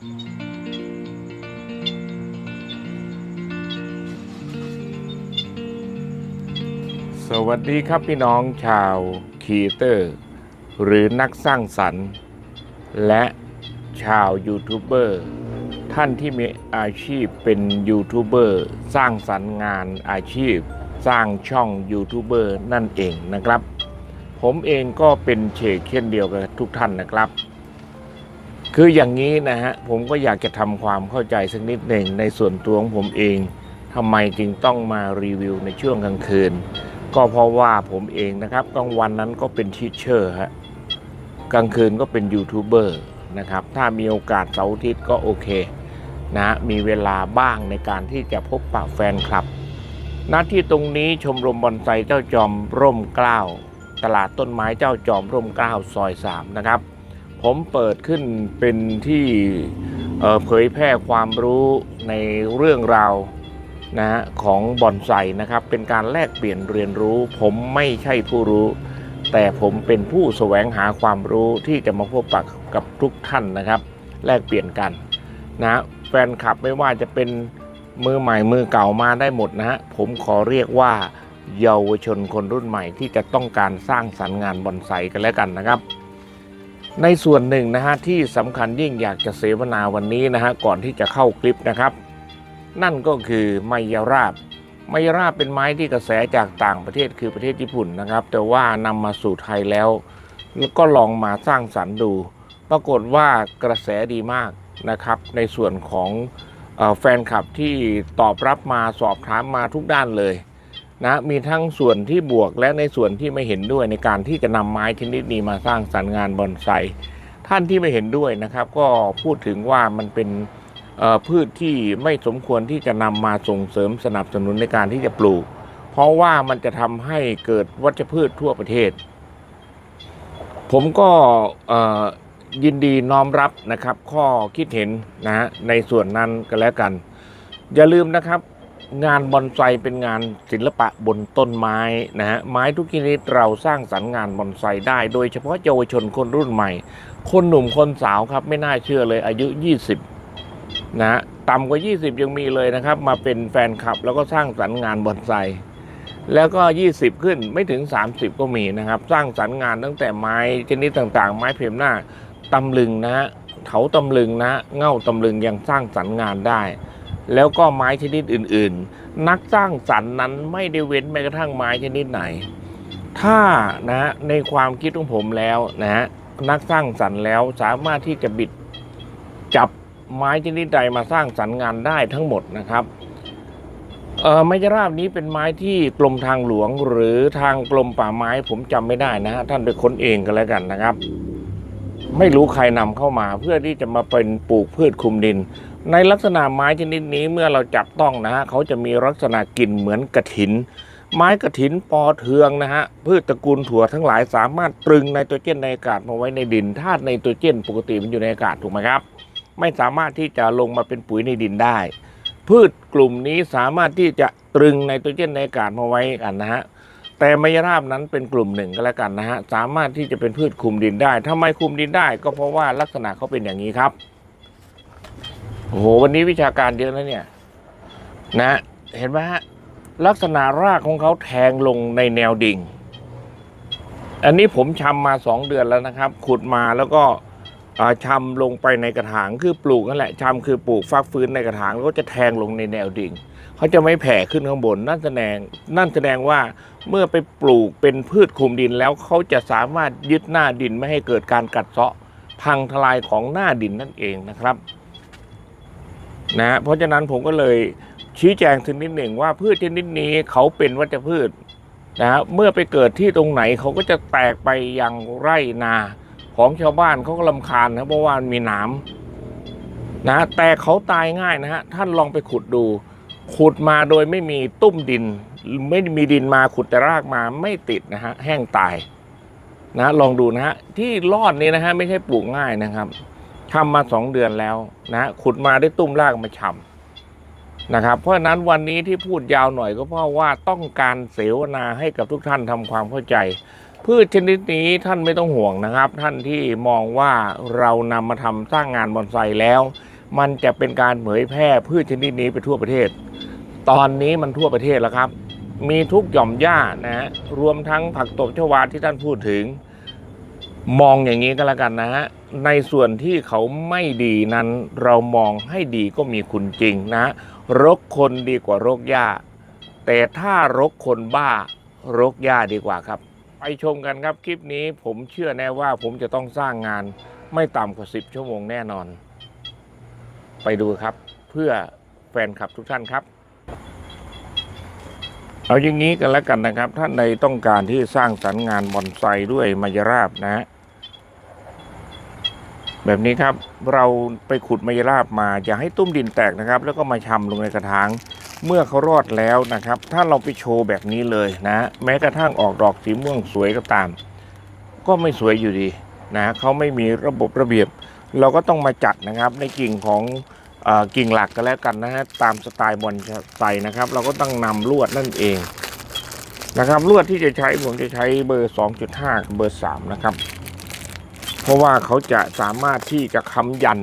สวัสดีครับพี่น้องชาวคีเตอร์ หรือนักสร้างสรรค์ และชาวยูทูบเบอร์ท่านที่มีอาชีพเป็นยูทูบเบอร์สร้างสรรค์งานอาชีพ สร้างช่องยูทูบเบอร์นั่นเองนะครับ ผมเองก็เป็นเชกเช่นเดียวกับทุกท่านนะครับ คืออย่างนี้นะฮะผมก็อยากจะทำความเข้าใจสักนิดหนึ่งในส่วนตัวของผมเองทำไมจึงต้องมารีวิวในช่วงกลางคืน ก็เพราะว่าผมเองนะครับกลางวันนั้นก็เป็นทีเชอร์ฮะกลางคืนก็เป็นยูทูบเบอร์นะครับถ้ามีโอกาสเสาร์อาทิตย์ก็โอเคนะมีเวลาบ้างในการที่จะพบปะแฟนคลับณที่ตรงนี้ชมรมบอนไซเจ้าจอมร่มเกล้า ตลาดต้นไม้เจ้าจอมร่มเกล้าซอย3นะครับ ผมเปิดขึ้นเป็นที่เผยแพร่ความรู้ในเรื่องราวนะฮะของบอนไซนะครับ เป็นการแลกเปลี่ยนเรียนรู้ ผมไม่ใช่ผู้รู้ แต่ผมเป็นผู้แสวงหาความรู้ที่จะมาพบปะกับทุกท่านนะครับ แลกเปลี่ยนกันนะแฟนคลับไม่ว่าจะเป็นมือใหม่มือเก่ามาได้หมดนะฮะผมขอเรียกว่าเยาวชนคนรุ่นใหม่ที่จะต้องการสร้างสรรค์งานบอนไซกันแล้วกันนะครับ ในส่วนหนึ่งนะฮะที่สำคัญยิ่งอยากจะเสวนาวันนี้นะฮะก่อนที่จะเข้าคลิปนะครับ นั่นก็คือไมยราบไมยราบเป็นไม้ที่กระแสจากต่างประเทศคือประเทศญี่ปุ่นนะครับ แต่ว่านำมาสู่ไทยแล้วก็ลองมาสร้างสรรค์ดู ปรากฏว่ากระแสดีมากนะครับ ในส่วนของแฟนคลับที่ตอบรับมาสอบถามมาทุกด้านเลย นะมีทั้งส่วนที่บวกและในส่วนที่ไม่เห็นด้วยในการที่จะนำไม้ชนิดนี้มาสร้างสรรค์งานบอนไซท่านที่ไม่เห็นด้วยนะครับ ก็พูดถึงว่ามันเป็นพืชที่ไม่สมควรที่จะนำมาส่งเสริมสนับสนุนในการที่จะปลูก เพราะว่ามันจะทำให้เกิดวัชพืชทั่วประเทศ ผมก็ยินดีน้อมรับนะครับ ข้อคิดเห็นนะฮะในส่วนนั้นก็แล้วกัน อย่าลืมนะครับ งานบอนไซเป็นงานศิลปะบนต้นไม้นะฮะไม้ทุกชนิดเราสร้างสรรค์งานบอนไซได้ โดยเฉพาะเยาวชนคนรุ่นใหม่ คนหนุ่มคนสาวครับไม่น่าเชื่อเลยอายุ 20นะฮะต่ำกว่า 20 ยังมีเลยนะครับ มาเป็นแฟนคลับ แล้วก็สร้างสรรค์งานบอนไซแล้วก็ 20 ขึ้นไม่ถึง 30 ก็มีนะครับ สร้างสรรค์งานตั้งแต่ไม้ชนิดต่างๆ ไม้เพมหน้าตำลึงนะฮะเถาตำลึงนะฮะเง่าตำลึงยังสร้างสรรค์งานได้ แล้วก็ไม้ชนิดอื่นๆ นักสร้างสรรค์นั้นไม่ได้เว้นแม้กระทั่งไม้ชนิดไหน ถ้านะในความคิดของผมแล้วนะฮะนักสร้างสรรค์แล้วสามารถที่จะบิดจับไม้ชนิดใดมาสร้างสรรค์งานได้ทั้งหมดนะครับเออไม้จราบนี้เป็นไม้ที่กรมทางหลวงหรือทางกรมป่าไม้ผมจำไม่ได้นะฮะท่านไปค้นเองก็แล้วกันนะครับ ไม่รู้ใครนำเข้ามาเพื่อที่จะมาเป็นปลูกพืชคลุมดิน ในลักษณะไม้ชนิดนี้เมื่อเราจับต้องนะฮะเขาจะมีลักษณะกลิ่นเหมือนกระถิน ไม้กระถินปอเทืองนะฮะพืชตระกูลถั่วทั้งหลายสามารถตรึงไนโตรเจนในอากาศมาไว้ในดินธาตุไนโตรเจนปกติมันอยู่ในอากาศถูกไหมครับ ไม่สามารถที่จะลงมาเป็นปุ๋ยในดินได้ พืชกลุ่มนี้สามารถที่จะตรึงไนโตรเจนในอากาศมาไว้กันนะฮะแต่ไมยราบนั้นเป็นกลุ่มหนึ่งก็แล้วกันนะฮะสามารถที่จะเป็นพืชคุมดินได้ทำไมคุมดินได้ก็เพราะว่าลักษณะเขาเป็นอย่างนี้ครับ โอ้โหวันนี้วิชาการเยอะนะเนี่ยนะ เห็นไหมฮะลักษณะรากของเขาแทงลงในแนวดิ่ง อันนี้ผมชำมาสองเดือนแล้วนะครับ ขุดมาแล้วก็อ่าชำลงไปในกระถางคือปลูกนั่นแหละชำคือปลูกฟักฟื้นในกระถางแล้วก็จะแทงลงในแนวดิ่งเขาจะไม่แผ่ขึ้นข้างบนนั่นแสดงนั่นแสดงว่าเมื่อไปปลูกเป็นพืชคุมดินแล้วเขาจะสามารถยึดหน้าดินไม่ให้เกิดการกัดเซาะพังทลายของหน้าดินนั่นเองนะครับ นะเพราะฉะนั้นผมก็เลยชี้แจงถึงนิดหนึ่งว่าพืชชนิดนี้เขาเป็นวัชพืชนะฮะเมื่อไปเกิดที่ตรงไหนเขาก็จะแตกไปยังไร่นาของชาวบ้านเขาก็ลำคาญนะเพราะว่ามีหนามนะแต่เขาตายง่ายนะฮะท่านลองไปขุดดู ขุดมาโดยไม่มีตุ้มดิน ไม่มีดินมาขุดแต่รากมาไม่ติดนะฮะแห้งตายนะลองดูนะฮะที่รอดนี้นะฮะไม่ใช่ปลูกง่ายนะครับ ทำมาสองเดือนแล้วนะขุดมาได้ตุ้มรากมาชำนะครับ เพราะฉะนั้นวันนี้ที่พูดยาวหน่อยก็เพราะว่าต้องการเสวนาให้กับทุกท่านทำความเข้าใจพืชชนิดนี้ท่านไม่ต้องห่วงนะครับ ท่านที่มองว่าเรานำมาทำสร้างงานบอนไซแล้ว มันจะเป็นการเผยแพร่พืชชนิดนี้ไปทั่วประเทศ ตอนนี้มันทั่วประเทศแล้วครับ มีทุกหย่อมหญ้านะรวมทั้งผักตบชวาที่ท่านพูดถึง มองอย่างนี้ก็แล้วกันนะฮะในส่วนที่เขาไม่ดีนั้น เรามองให้ดีก็มีคุณจริงนะรกคนดีกว่ารกหญ้า แต่ถ้ารกคนบ้ารกหญ้าดีกว่าครับ ไปชมกันครับคลิปนี้ผมเชื่อแน่ว่าผมจะต้องสร้างงานไม่ต่ำกว่า 10 ชั่วโมงแน่นอน ไปดูครับ เพื่อแฟนคลับทุกท่านครับ เอาอย่างนี้กันแล้วกันนะครับ ท่านใดต้องการที่สร้างสรรค์งานบอนไซด้วยมายราบนะฮะ แบบนี้ครับเราไปขุดมายราบมาอย่าให้ตุ้มดินแตกนะครับ แล้วก็มาชำลงในกระถางเมื่อเขารอดแล้วนะครับ ถ้าเราไปโชว์แบบนี้เลยนะ แม้กระทั่งออกดอกสีม่วงสวยก็ตาม ก็ไม่สวยอยู่ดีนะเขาไม่มีระบบระเบียบ เราก็ต้องมาจัดนะครับในกิ่งของอกิ่งหลักก็แล้วกันนะฮะตามสไตล์บอลไซนะครับ เราก็ต้องนำลวดนั่นเองนะครับลวดที่จะใช้ผมจะใช้เบอร์ 2.5 กับเบอร์ 3 นะครับ เพราะว่าเขาจะสามารถที่จะค้ำยัน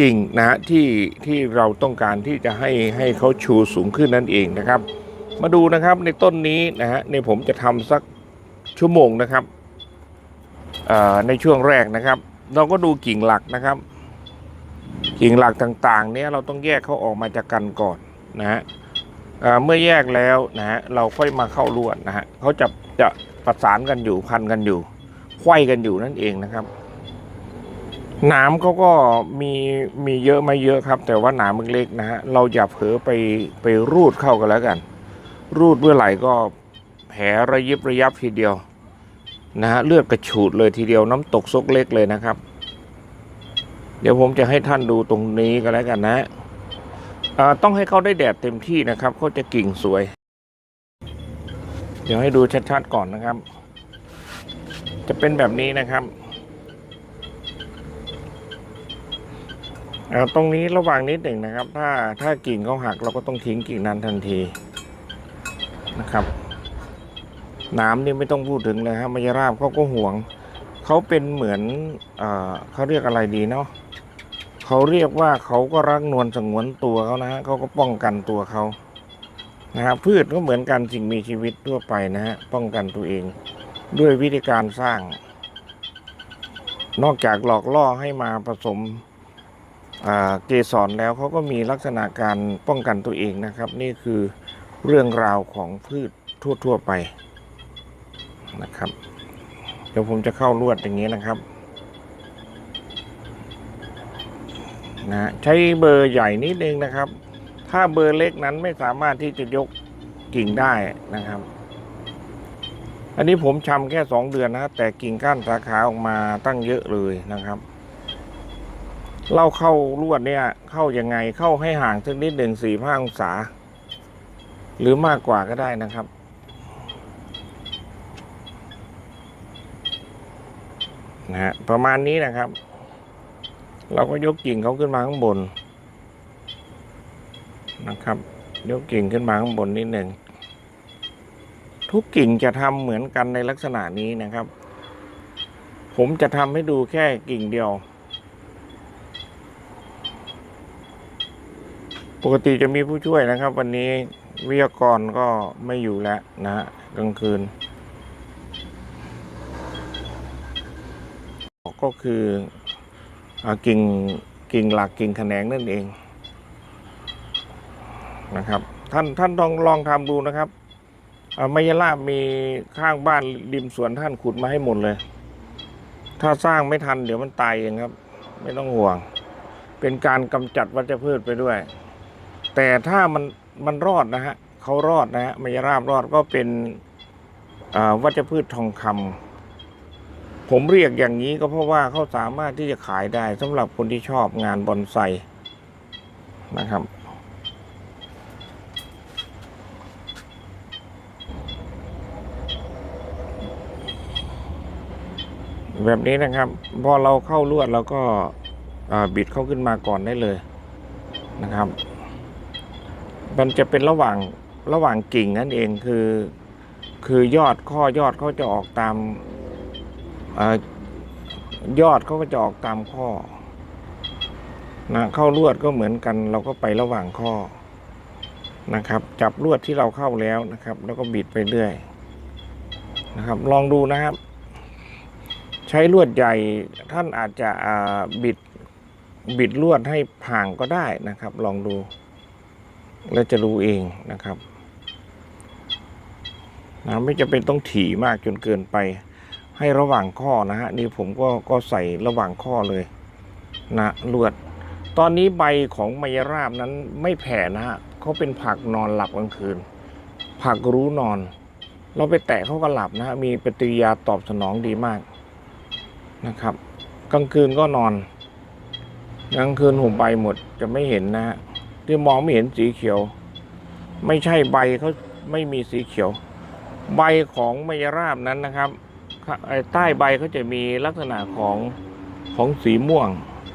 กิ่งนะฮะที่ที่เราต้องการที่จะให้ให้เขาชูสูงขึ้นนั่นเองนะครับ มาดูนะครับในต้นนี้นะฮะในผมจะทำสักชั่วโมงนะครับในช่วงแรกนะครับ เราก็ดูกิ่งหลักนะครับ กิ่งหลักต่างๆ เนี่ยเราต้องแยกเขาออกมาจากกันก่อนนะฮะเอ่อเมื่อแยกแล้วนะฮะเราค่อยมาเข้าลวดนะฮะเขาจะจะประสานกันอยู่พันกันอยู่ ไขว้กันอยู่นั่นเองนะครับหนามเขาก็มีมีเยอะไม่เยอะครับ แต่ว่าหนามมันเล็กนะฮะเราอย่าเผลอไปไปรูดเข้ากันแล้วกัน รูดเมื่อไหร่ก็แผลระยิบระยับทีเดียวนะฮะเลือดกระฉูดเลยทีเดียวน้ำตกซกเล็กเลยนะครับ เดี๋ยวผมจะให้ท่านดูตรงนี้กันแล้วกันนะต้องให้เขาได้แดดเต็มที่นะครับเขาจะกิ่งสวย เดี๋ยวให้ดูชัดๆก่อนนะครับ จะเป็นแบบนี้นะครับเอาตรงนี้ระหวังนิดหนึ่งนะครับ ถ้าถ้ากิ่งเขาหักเราก็ต้องทิ้งกิ่งนั้นทันทีนะครับน้ำนี่ไม่ต้องพูดถึงเลยครับมายราบเขาก็ห่วง เขาเป็นเหมือนเอเขาเรียกอะไรดีเนาะเขาเรียกว่าเขาก็รักนวลสงวนตัวเขานะฮะเขาก็ป้องกันตัวเขานะครับพืชก็เหมือนกันสิ่งมีชีวิตทั่วไปนะฮะป้องกันตัวเอง ด้วยวิธีการสร้าง นอกจากหลอกล่อให้มาผสมเกสรแล้วเขาก็มีลักษณะการป้องกันตัวเองนะครับ นี่คือเรื่องราวของพืชทั่ว ๆ ไปนะครับ เดี๋ยวผมจะเข้าลวดอย่างนี้นะครับนะใช้เบอร์ใหญ่นิดนึงนะครับ ถ้าเบอร์เล็กนั้นไม่สามารถที่จะยกกิ่งได้นะครับ อันนี้ผมชำแค่สองเดือนนะครับแต่กิ่งก้านสาขาออกมาตั้งเยอะเลยนะครับเราเข้าลวดเนี่ย เข้ายังไงเข้าให้ห่างสักนิดหนึ่งสี่ห้าองศา หรือมากกว่าก็ได้นะครับ นะฮะประมาณนี้นะครับ เราก็ยกกิ่งเขาขึ้นมาข้างบนนะครับ ยกกิ่งขึ้นมาข้างบนนิดหนึ่ง ทุกกิ่งจะทำเหมือนกันในลักษณะนี้นะครับ ผมจะทำให้ดูแค่กิ่งเดียว ปกติจะมีผู้ช่วยนะครับ วันนี้วิทยากรก็ไม่อยู่แล้วนะฮะกลางคืน ก็คืออกิ่งกิ่งหลักกิ่งแขนงนั่นเองนะครับ ท่านท่านลองลองทำดูนะครับ มายาลาบมีข้างบ้านริมสวนท่านขุดมาให้หมดเลย ถ้าสร้างไม่ทันเดี๋ยวมันตายเองครับ ไม่ต้องห่วง เป็นการกำจัดวัชพืชไปด้วย แต่ถ้ามันมันรอดนะฮะเขารอดนะฮะมายราบรอดก็เป็นอ่าวัชพืชทองคำผมเรียกอย่างนี้ก็เพราะว่าเขาสามารถที่จะขายได้สำหรับคนที่ชอบงานบอนไซนะครับ แบบนี้นะครับ พอเราเข้าลวดเราก็บิดเข้าขึ้นมาก่อนได้เลยนะครับ มันจะเป็นระหว่างระหว่างกิ่งนั่นเองคือ คือยอดข้อยอดเขาจะออกตามออยอดเขาก็จะออกตามข้อนะเข้าลวดก็เหมือนกัน เราก็ไประหว่างข้อนะครับ จับลวดที่เราเข้าแล้วนะครับ แล้วก็บิดไปเรื่อยนะครับ ลองดูนะครับ ใช้ลวดใหญ่ท่านอาจจะบิดบิดลวดให้ห่างก็ได้นะครับ ลองดู แล้วจะรู้เองนะครับนะไม่จะเป็นต้องถี่มากจนเกินไป ให้ระหว่างข้อนะฮะนี่ผมก็ก็ใส่ระหว่างข้อเลยนะลวด ตอนนี้ใบของมายราบนั้นไม่แผ่นะฮะเขาเป็นผักนอนหลับกลางคืน ผักรู้นอน เราไปแตะเขาก็หลับนะฮะมีปฏิกิริยาตอบสนองดีมาก นะครับ กลางคืนก็นอน กลางคืนห่มใบหมดจะไม่เห็นนะฮะที่มองไม่เห็นสีเขียว ไม่ใช่ใบเขาไม่มีสีเขียว ใบของมายราบนั้นนะครับใต้ใบเขาจะมีลักษณะของของสีม่วง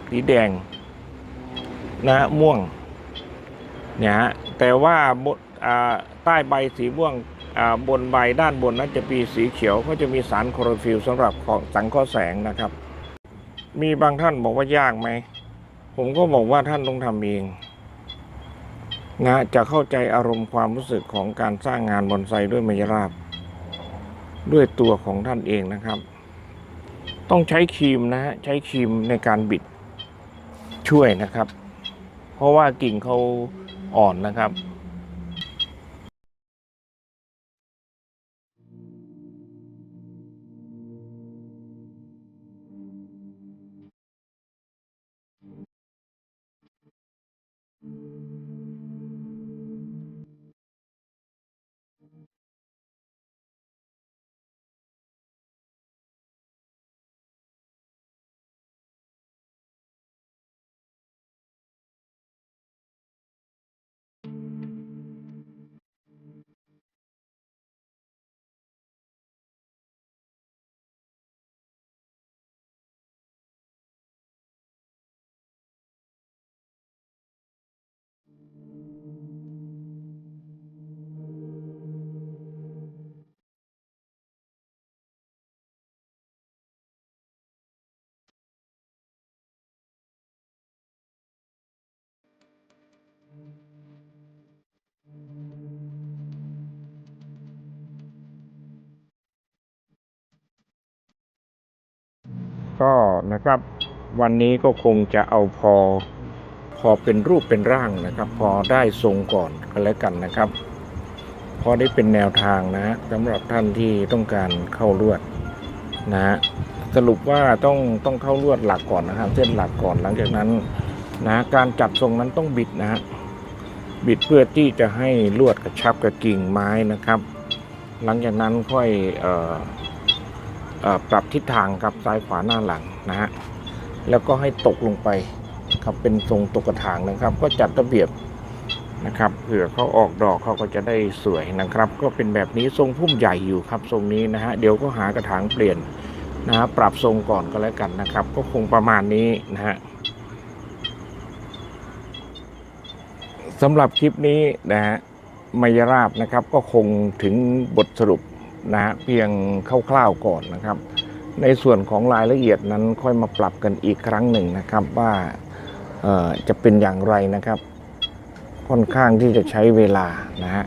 สีแดง นะม่วงเนี่ยฮะแต่ว่าใต้ใบสีม่วง บนใบด้านบนนั้นจะมีสีเขียวก็จะมีสารโคลอโรฟิลสำหรับของสังเคราะห์แสงนะครับ มีบางท่านบอกว่ายากไหม ผมก็บอกว่าท่านต้องทำเองนะจะเข้าใจอารมณ์ความรู้สึกของการสร้างงานบอนไซด้วยมายราบ ด้วยตัวของท่านเองนะครับ ต้องใช้ครีมนะฮะใช้ครีมในการบิดช่วยนะครับ เพราะว่ากิ่งเขาอ่อนนะครับ ก็นะครับวันนี้ก็คงจะเอาพอพอเป็นรูปเป็นร่างนะครับ พอได้ทรงก่อนก็แล้วกันนะครับ พอได้เป็นแนวทางนะสำหรับท่านที่ต้องการเข้าลวดนะฮะสรุปว่าต้องต้องเข้าลวดหลักก่อนนะครับ เส้นหลักก่อนหลังจากนั้นนะการจัดทรงนั้นต้องบิดนะฮะบิดเพื่อที่จะให้ลวดกระชับกับกิ่งไม้นะครับ หลังจากนั้นค่อยเอ่อ ปรับทิศทางครับซ้ายขวาหน้าหลังนะฮะแล้วก็ให้ตกลงไปครับเป็นทรงตกกระถางนะครับ ก็จัดระเบียบนะครับเผื่อเขาออกดอกเขาก็จะได้สวยนะครับ ก็เป็นแบบนี้ทรงพุ่มใหญ่อยู่ครับทรงนี้นะฮะเดี๋ยวก็หากระถางเปลี่ยนนะฮะปรับทรงก่อนก็แล้วกันนะครับ ก็คงประมาณนี้นะฮะสำหรับคลิปนี้นะฮะมายราบนะครับ ก็คงถึงบทสรุป นะฮะเพียงคร่าวๆก่อนนะครับ ในส่วนของรายละเอียดนั้นค่อยมาปรับกันอีกครั้งหนึ่งนะครับว่าจะเป็นอย่างไรนะครับ ค่อนข้างที่จะใช้เวลานะฮะ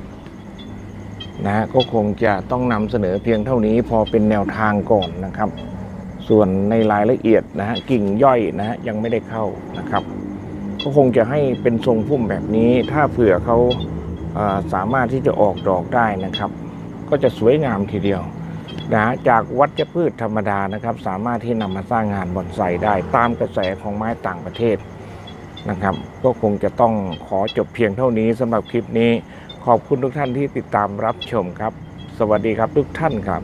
นะฮะก็คงจะต้องนำเสนอเพียงเท่านี้พอเป็นแนวทางก่อนนะครับ ส่วนในรายละเอียดนะฮะกิ่งย่อยนะฮะยังไม่ได้เข้านะครับ ก็คงจะให้เป็นทรงพุ่มแบบนี้ถ้าเผื่อเขาสามารถที่จะออกดอกได้นะครับ ก็จะสวยงามทีเดียวนะฮะจากวัชพืชธรรมดานะครับ สามารถที่นำมาสร้างงานบอนไซได้ ตามกระแสของไม้ต่างประเทศนะครับ ก็คงจะต้องขอจบเพียงเท่านี้สำหรับคลิปนี้ ขอบคุณทุกท่านที่ติดตามรับชมครับ สวัสดีครับทุกท่านครับ